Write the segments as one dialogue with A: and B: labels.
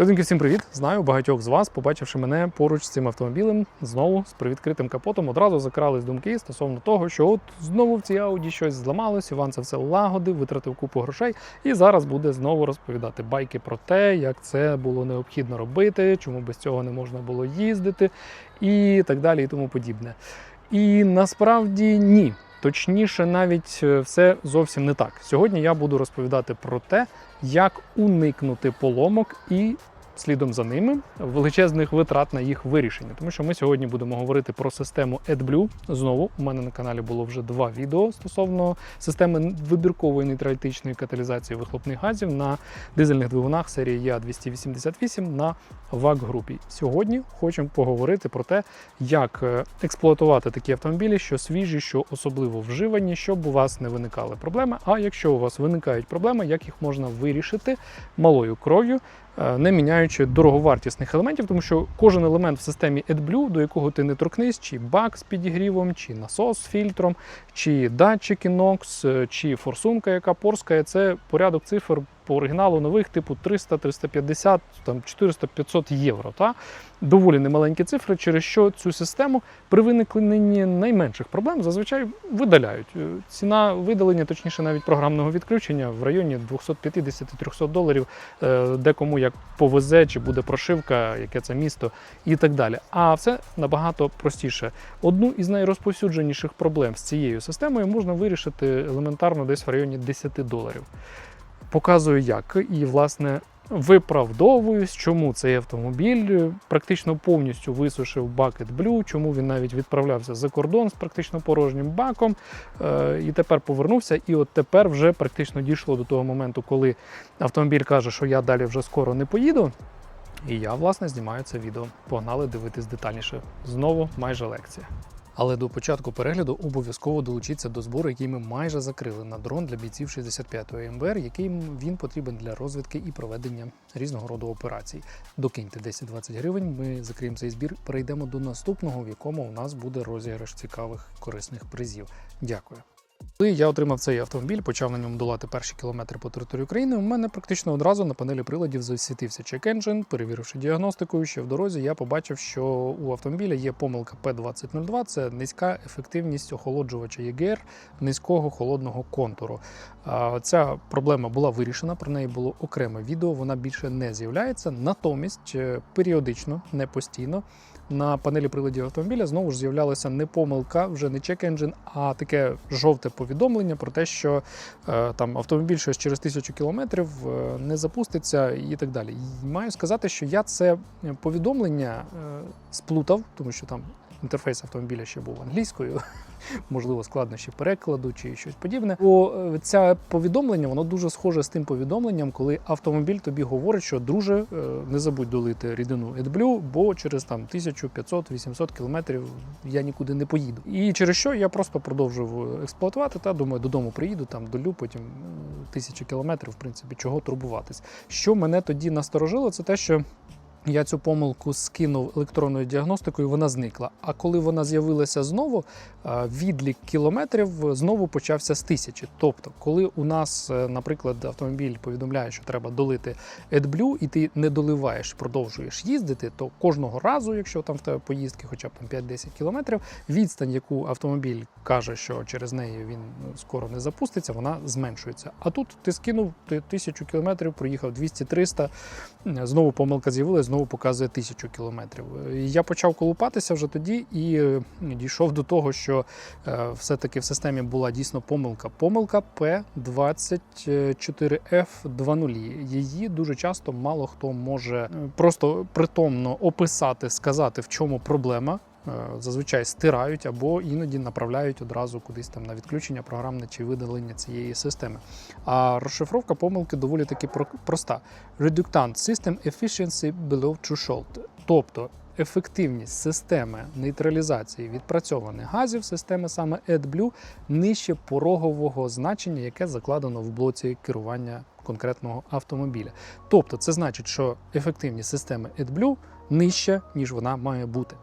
A: Людинки, всім привіт! Знаю багатьох з вас, побачивши мене поруч з цим автомобілем, знову з привідкритим капотом, одразу закрались думки стосовно того, що от знову в цій ауді щось зламалось, Іван це все лагодив, витратив купу грошей, і зараз буде знову розповідати байки про те, як це було необхідно робити, чому без цього не можна було їздити, і так далі, і тому подібне. І насправді ні. Точніше, навіть е, все зовсім не так. Сьогодні я буду розповідати про те, як уникнути поломок і слідом за ними величезних витрат на їх вирішення. Тому що ми сьогодні будемо говорити про систему AdBlue. Знову у мене на каналі було вже два відео стосовно системи вибіркової нейтралітичної каталізації вихлопних газів на дизельних двигунах серії Я288 на ВАК-групі. Сьогодні хочемо поговорити про те, як е, експлуатувати такі автомобілі, що свіжі, що особливо вживані, щоб у вас не виникали проблеми. А якщо у вас виникають проблеми, як їх можна вирішити малою кров'ю, не міняючи дороговартісних елементів, тому що кожен елемент в системі AdBlue, до якого ти не торкнись, чи бак з підігрівом, чи насос з фільтром, чи датчик NOx, е, чи форсунка, яка порскає, це порядок цифр по оригіналу нових, типу 300, 350, там 400, 500 євро. Та? Доволі немаленькі цифри, через що цю систему при виникненні найменших проблем зазвичай видаляють. Е, Ціна видалення, точніше, навіть програмного відключення в районі 250-300 доларів, е, декому як повезе, чи буде прошивка, яке це місто і так далі. А все набагато простіше. Одну із найрозповсюдженіших проблем з цією системою можна вирішити елементарно десь в районі 10 доларів. Показую як. І, власне, виправдовуюсь, чому цей автомобіль е, практично повністю висушив бак Blue, чому він навіть відправлявся за кордон з практично порожнім баком. Е, і тепер повернувся. І от тепер вже практично дійшло до того моменту, коли автомобіль каже, що я далі вже скоро не поїду. І я, власне, знімаю це відео. Погнали дивитись детальніше. Знову майже лекція. Але до початку перегляду обов'язково долучіться до збору, який ми майже закрили на дрон для бійців 65-ї МБР, який він потрібен для розвідки і проведення різного роду операцій. Докиньте 10-20 гривень. Ми закриємо цей збір. Перейдемо до наступного, в якому у нас буде розіграш цікавих корисних призів. Дякую. Коли я отримав цей автомобіль, почав на ньому долати перші кілометри по території України. У мене практично одразу на панелі приладів засвітився check engine. Перевіривши діагностикою, ще в дорозі, я побачив, що у автомобіля є помилка P2002. Це низька ефективність охолоджувача ЄГР низького холодного контуру. Ця проблема була вирішена. Про неї було окреме відео. Вона більше не з'являється. Натомість е, періодично, не постійно. На панелі приладів автомобіля знову ж з'являлася не помилка, вже не check engine, а таке жовте повідомлення про те, що е, там автомобіль щось через тисячу кілометрів е, не запуститься і так далі. І маю сказати, що я це повідомлення е, сплутав, тому що там інтерфейс автомобіля ще був англійською, можливо, складнощі перекладу чи щось подібне. Бо е, це повідомлення воно дуже схоже з тим повідомленням, коли автомобіль тобі говорить, що друже, е, не забудь долити рідину AdBlue, бо через там 1500-800 кілометрів я нікуди не поїду. І через що я просто продовжив експлуатувати та думаю, додому приїду, там долю, потім тисячі кілометрів, в принципі, чого турбуватись. Що мене тоді насторожило, це те, що. Я цю помилку скинув електронною діагностикою, вона зникла. А коли вона з'явилася знову, е, відлік кілометрів знову почався з тисячі. Тобто, коли у нас, е, наприклад, автомобіль повідомляє, що треба долити AdBlue, і ти не доливаєш, продовжуєш їздити, то кожного разу, якщо там в тебе поїздки, хоча б там 5-10 кілометрів, відстань, яку автомобіль каже, що через неї він ну, скоро не запуститься, вона зменшується. А тут ти скинув ти тисячу кілометрів, проїхав 200-300, е, знову помилка з'явилася, знову показує тисячу кілометрів. Е, Я почав колупатися вже тоді і е, дійшов до того, що е, все-таки в системі була дійсно помилка. Помилка P24F20. Її дуже часто мало хто може просто притомно описати, сказати, в чому проблема. Е, Зазвичай стирають або іноді направляють одразу кудись там на відключення програмне чи видалення цієї системи. А розшифровка помилки доволі таки про- проста. Reductant System Efficiency below threshold. Тобто ефективність системи нейтралізації відпрацьованих газів системи саме AdBlue нижче порогового значення, яке закладено в блоці керування конкретного автомобіля. Тобто, це значить, що ефективність системи AdBlue нижча, ніж вона має бути.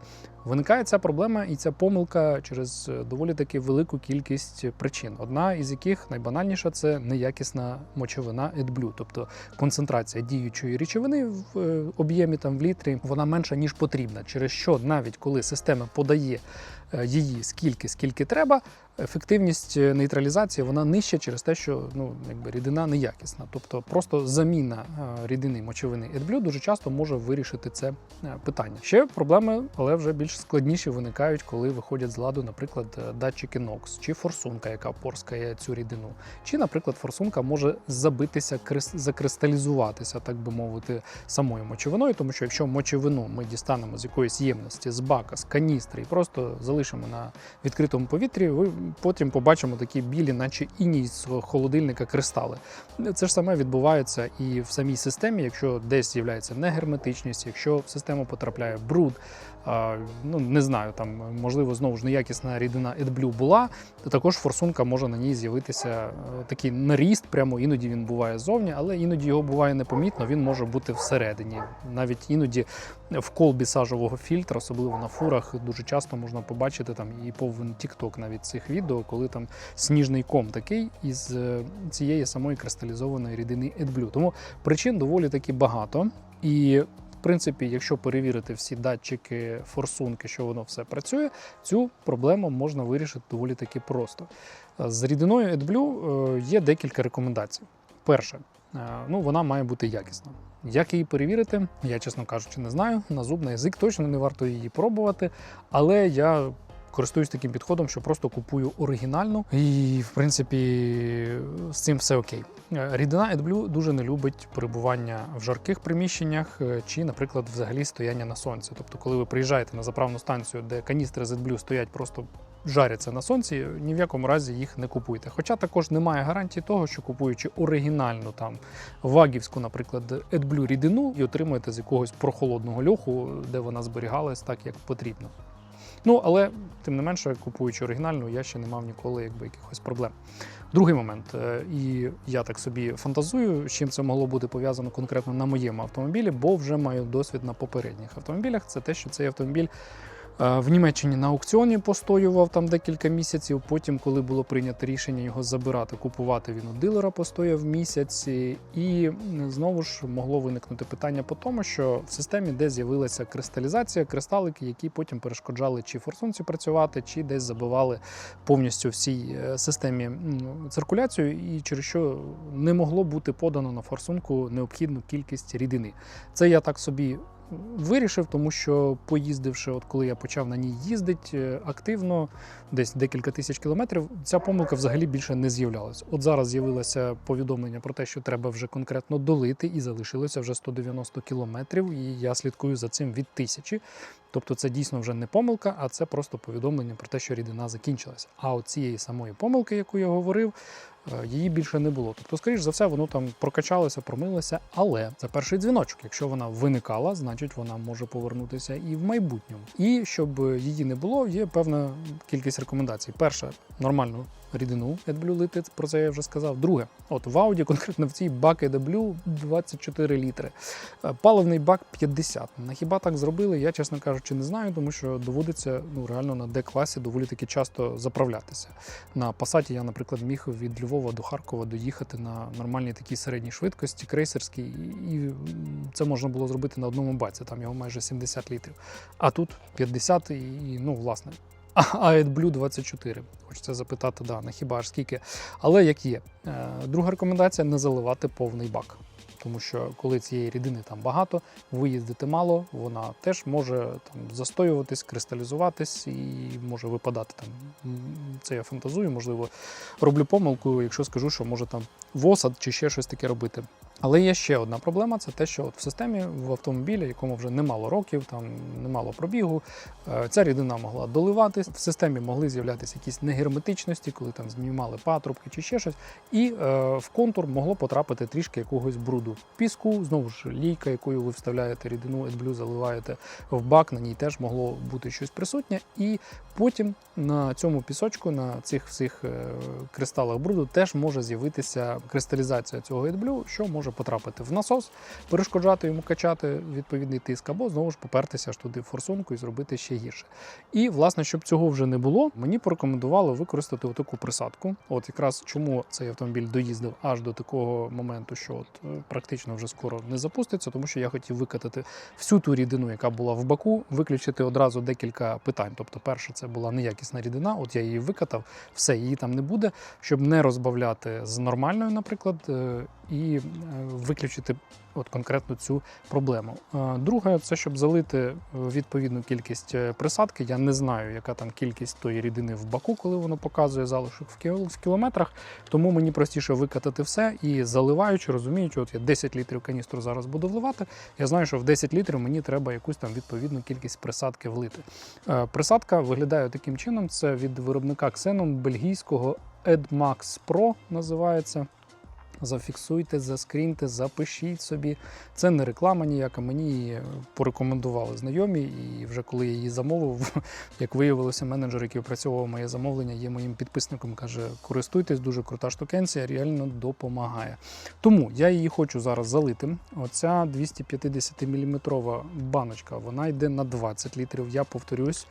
A: Виникає ця проблема і ця помилка через е, доволі таки велику кількість причин. Одна із яких найбанальніша це неякісна мочовина AdBlue, тобто концентрація діючої речовини в е, об'ємі там в літрі вона менша ніж потрібна. Через що навіть коли система подає е, її скільки скільки треба, ефективність е, нейтралізації вона нижча через те, що ну якби рідина неякісна. Тобто просто заміна е, рідини мочовини AdBlue дуже часто може вирішити це е, питання. Ще проблеми, але вже більш складніші виникають, коли виходять з ладу, наприклад, датчики NOx чи форсунка, яка порскає цю рідину, чи, наприклад, форсунка може забитися, крис- закристалізуватися, так би мовити, самою мочовиною, тому що якщо мочовину ми дістанемо з якоїсь ємності, з бака, з каністри і просто залишимо на відкритому повітрі, ви потім побачимо такі білі, наче іній з холодильника кристали. Це ж саме відбувається і в самій системі, якщо десь з'являється негерметичність, якщо в систему потрапляє бруд. Ну не знаю, там можливо знову ж неякісна рідина AdBlue була, то також форсунка може на ній з'явитися е, такий наріст, прямо іноді він буває ззовні, але іноді його буває непомітно. Він може бути всередині. Навіть іноді в колбі сажового фільтра, особливо на фурах, дуже часто можна побачити там і повен TikTok навіть цих відео, коли там сніжний ком такий із е, цієї самої кристалізованої рідини AdBlue. Тому причин доволі таки багато. І в принципі, якщо перевірити всі датчики, форсунки, що воно все працює, цю проблему можна вирішити доволі таки просто. З рідиною AdBlue е, є декілька рекомендацій. Перше, е, ну вона має бути якісна. Як її перевірити, я чесно кажучи, не знаю. На зуб, на язик точно не варто її пробувати, але я. Користуюсь таким підходом, що просто купую оригінальну, і в принципі з цим все окей. Е, Рідина AdBlue дуже не любить перебування в жарких приміщеннях е, чи, наприклад, взагалі стояння на сонці. Тобто, коли ви приїжджаєте на заправну станцію, де каністри з AdBlue стоять просто жаряться на сонці, ні в якому разі їх не купуйте. Хоча також немає гарантії того, що купуючи оригінальну там вагівську, наприклад, AdBlue рідину і отримуєте з якогось прохолодного льоху, де вона зберігалась так, як потрібно. Ну, але тим не менше, купуючи оригінальну, я ще не мав ніколи якби якихось проблем. Другий момент, е, і я так собі фантазую, з чим це могло бути пов'язано конкретно на моєму автомобілі, бо вже маю досвід на попередніх автомобілях. Це те, що цей автомобіль в Німеччині на аукціоні постоював там декілька місяців. Потім, коли було прийнято рішення його забирати, купувати він у дилера постояв місяць. І знову ж могло виникнути питання по тому, що в системі, де з'явилася кристалізація, кристалики, які потім перешкоджали чи форсунці працювати, чи десь забивали повністю всій е, системі циркуляцію, і через що не могло бути подано на форсунку необхідну кількість рідини. Це я так собі вирішив, тому що поїздивши, от коли я почав на ній їздити активно, десь декілька тисяч кілометрів, ця помилка взагалі більше не з'являлася. От зараз з'явилося повідомлення про те, що треба вже конкретно долити, і залишилося вже 190 кілометрів. І я слідкую за цим від тисячі. Тобто це дійсно вже не помилка, а це просто повідомлення про те, що рідина закінчилася. А от цієї самої помилки, яку я говорив, е, її більше не було. Тобто, скоріш за все, воно там прокачалося, промилося, але це перший дзвіночок. Якщо вона виникала, значить вона може повернутися і в майбутньому. І щоб її не було, є певна кількість рекомендацій. Перша нормальну рідину AdBlue лити, про це я вже сказав. Друге, от в Audi, конкретно в цій бак AdBlue 24 літри. Е, Паливний бак 50. На хіба так зробили? Я, чесно кажучи, не знаю, тому що доводиться ну реально на Д-класі доволі таки часто заправлятися. На Пасаті я, наприклад, міг від Львова до Харкова доїхати на нормальній такій середній швидкості, крейсерській, і це можна було зробити на одному баці, там його майже 70 літрів. А тут 50 і, ну, власне. А AdBlue 24. Хочеться запитати, да, на хіба ж скільки. Але як є. Е, Друга рекомендація не заливати повний бак. Тому що коли цієї рідини там багато, виїздити мало, вона теж може там застоюватись, кристалізуватись і може випадати там. Це я фантазую, можливо, роблю помилку, якщо скажу, що може там восад чи ще щось таке робити. Але є ще одна проблема: це те, що от в системі в автомобілі, якому вже немало років, там немало пробігу, е, ця рідина могла доливатись. В системі могли з'являтися якісь негерметичності, коли там знімали патрубки чи ще щось. І е, в контур могло потрапити трішки якогось бруду. Піску, знову ж лійка, якою ви вставляєте рідину AdBlue, заливаєте в бак, на ній теж могло бути щось присутнє. І потім на цьому пісочку, на цих всіх е, кристалах бруду, теж може з'явитися кристалізація цього AdBlue, що може може потрапити в насос, перешкоджати йому качати відповідний тиск, або знову ж попертися ж туди в форсунку і зробити ще гірше. І власне, щоб цього вже не було, мені порекомендували використати таку присадку. От якраз чому цей автомобіль доїздив аж до такого моменту, що от е, практично вже скоро не запуститься, тому що я хотів викатати всю ту рідину, яка була в баку, виключити одразу декілька питань. Тобто, перше, це була неякісна рідина. От я її викатав, все її там не буде, щоб не розбавляти з нормальною, наприклад, е, і е, виключити от конкретно цю проблему. Е, Друге, це щоб залити е, відповідну кількість присадки. Я не знаю, яка там кількість тої рідини в баку, коли воно показує залишок в кіл- кілометрах. Тому мені простіше викатати все і заливаючи, розуміючи, от я 10 літрів каністру зараз буду вливати. Я знаю, що в 10 літрів мені треба якусь там відповідну кількість присадки влити. Присадка виглядає таким чином: це від виробника Xenon бельгійського EdMax Pro називається. Зафіксуйте, заскріньте, запишіть собі. Це не реклама ніяка. Мені порекомендували знайомі, і вже коли я її замовив, як виявилося, менеджер, який опрацьовував моє замовлення, є моїм підписником. каже: користуйтесь, дуже крута штукенція, реально допомагає. Тому я її хочу зараз залити. Оця 250 мм баночка, вона йде на 20 літрів. Я повторюсь,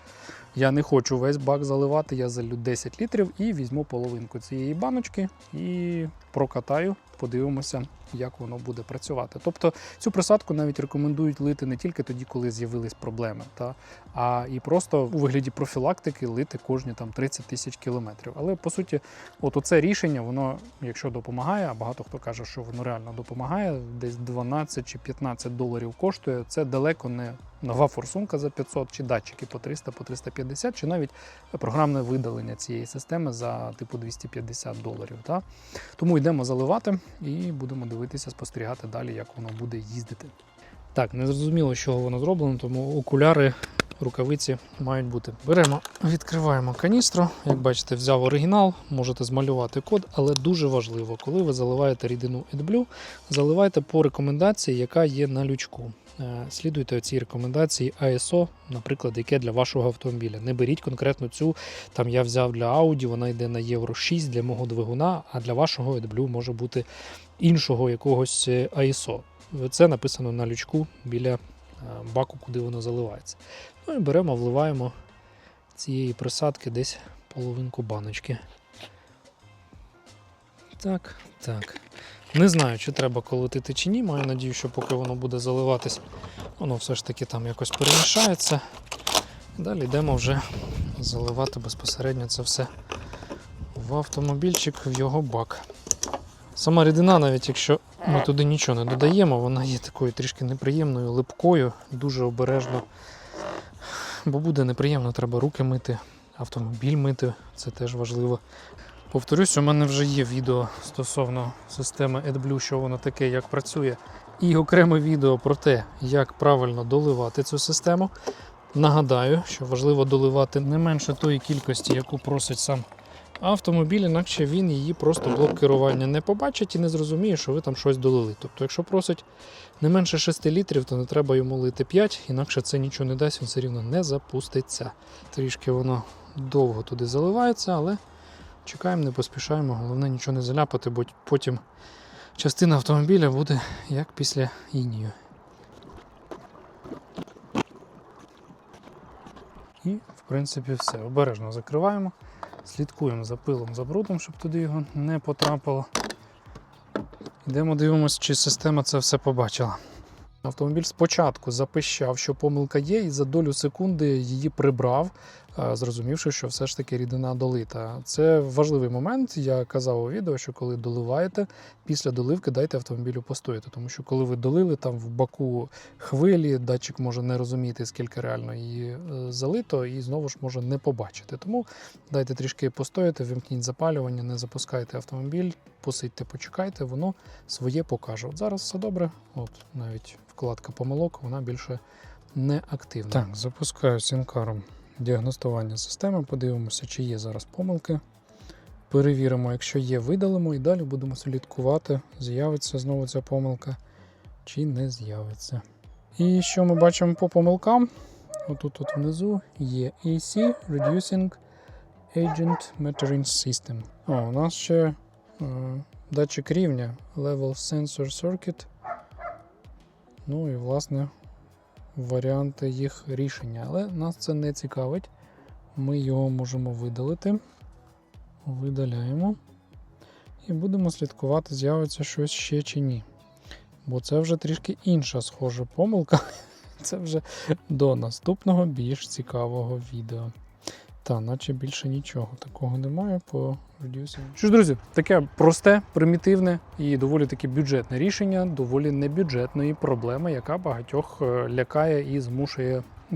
A: я не хочу весь бак заливати, я залю 10 літрів і візьму половинку цієї баночки і прокатаю, подивимося, як воно буде працювати. Тобто цю присадку навіть рекомендують лити не тільки тоді, коли з'явились проблеми, та, а і просто у вигляді профілактики лити кожні там 30 тисяч кілометрів. Але по суті, от оце рішення, воно, якщо допомагає, а багато хто каже, що воно реально допомагає, десь 12 чи 15 доларів коштує. Це далеко не нова форсунка за 500, чи датчики по 300, по 350, чи навіть програмне видалення цієї системи за типу 250 доларів. Та? Тому йдемо заливати і будемо дивитися, спостерігати далі, як воно буде їздити. Так, не зрозуміло, з чого воно зроблено, тому окуляри, рукавиці мають бути. Беремо, відкриваємо каністру. Як бачите, взяв оригінал, можете змалювати код, але дуже важливо, коли ви заливаєте рідину AdBlue, заливайте по рекомендації, яка є на лючку. Е, Слідуйте цій рекомендації ISO, наприклад, яке для вашого автомобіля. Не беріть конкретно цю. Там я взяв для Audi, вона йде на Євро 6 для мого двигуна, а для вашого AdBlue може бути іншого якогось е, ISO. Це написано на лючку біля е, баку, куди воно заливається. Ну і беремо, вливаємо цієї присадки десь половинку баночки. Так, так. Не знаю, чи треба колотити чи ні. Маю надію, що поки воно буде заливатись, воно все ж таки там якось перемішається. Далі йдемо вже заливати безпосередньо це все в автомобільчик, в його бак. Сама рідина, навіть якщо ми туди нічого не додаємо, вона є такою трішки неприємною, липкою, дуже обережно. Бо буде неприємно, треба руки мити, автомобіль мити, це теж важливо. Повторюсь, у мене вже є відео стосовно системи AdBlue, що воно таке, як працює, і окреме відео про те, як правильно доливати цю систему. Нагадаю, що важливо доливати не менше тої кількості, яку просить сам автомобіль, інакше він її просто блок керування не побачить і не зрозуміє, що ви там щось долили. Тобто, якщо просить не менше 6 літрів, то не треба йому лити 5, інакше це нічого не дасть, він все рівно не запуститься. Трішки воно довго туди заливається, але чекаємо, не поспішаємо. Головне нічого не заляпати, бо потім частина автомобіля буде як після інію. І, в принципі, все. Обережно закриваємо. Слідкуємо за пилом, за брудом, щоб туди його не потрапило. Йдемо дивимося, чи система це все побачила. Автомобіль спочатку запищав, що помилка є, і за долю секунди її прибрав, зрозумівши, що все ж таки рідина долита. Це важливий момент. Я казав у відео, що коли доливаєте, після доливки дайте автомобілю постояти. Тому що коли ви долили там в баку хвилі, датчик може не розуміти, скільки реально її е, залито, і знову ж може не побачити. Тому дайте трішки постояти, вимкніть запалювання, не запускайте автомобіль, посидьте, почекайте, воно своє покаже. От зараз все добре. От навіть вкладка помилок, вона більше не активна. Так, запускаю сінкаром діагностування системи, подивимося, чи є зараз помилки. Перевіримо, якщо є, видалимо і далі будемо слідкувати, з'явиться знову ця помилка чи не з'явиться. І що ми бачимо по помилкам? Отут тут внизу є AC Reducing Agent Metering System. О, у нас ще Е, Датчик рівня Level Sensor Circuit. Ну і, власне, варіанти їх рішення. Але нас це не цікавить. Ми його можемо видалити. Видаляємо. І будемо слідкувати, з'явиться щось ще чи ні. Бо це вже трішки інша схожа помилка. Це вже до наступного більш цікавого відео. Та, наче більше нічого такого немає по reducing. Що ж, друзі, таке просте, примітивне і доволі таки бюджетне рішення, доволі небюджетної проблеми, яка багатьох е, лякає і змушує е,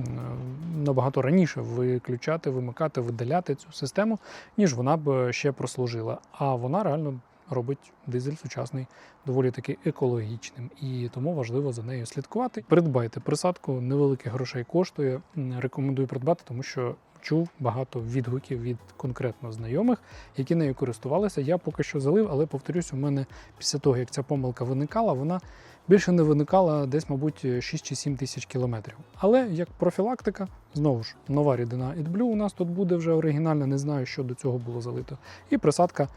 A: набагато раніше виключати, вимикати, видаляти цю систему, ніж вона б е, ще прослужила. А вона реально робить дизель сучасний доволі таки екологічним, і тому важливо за нею слідкувати. Придбайте присадку, невеликих грошей коштує. Рекомендую придбати, тому що чув багато відгуків від конкретно знайомих, які нею користувалися. Я поки що залив, але повторюсь, у мене після того, як ця помилка виникала, вона більше не виникала десь, мабуть, 6 чи 7 тисяч кілометрів. Але як профілактика, знову ж нова рідина AdBlue у нас тут буде вже оригінальна, не знаю, що до цього було залито. І присадка.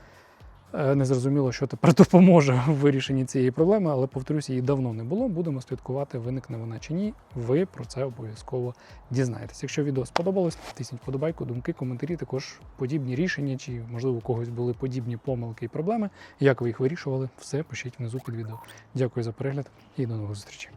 A: Е, Не зрозуміло, що тепер допоможе в вирішенні цієї проблеми, але повторюсь, її давно не було. Будемо слідкувати, виникне вона чи ні. Ви про це обов'язково дізнаєтесь. Якщо відео сподобалось, тисніть подобайку, думки, коментарі, також подібні рішення, чи можливо у когось були подібні помилки і проблеми. Як ви їх вирішували, все пишіть внизу під відео. Дякую за перегляд і до нових зустрічей.